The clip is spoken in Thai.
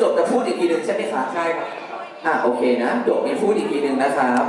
จบจะพูดอีกทีหนึ่งใช่ไหมคะใช่ครับ อะโอเคนะจบนี้พูดอีกทีหนึ่งนะครับ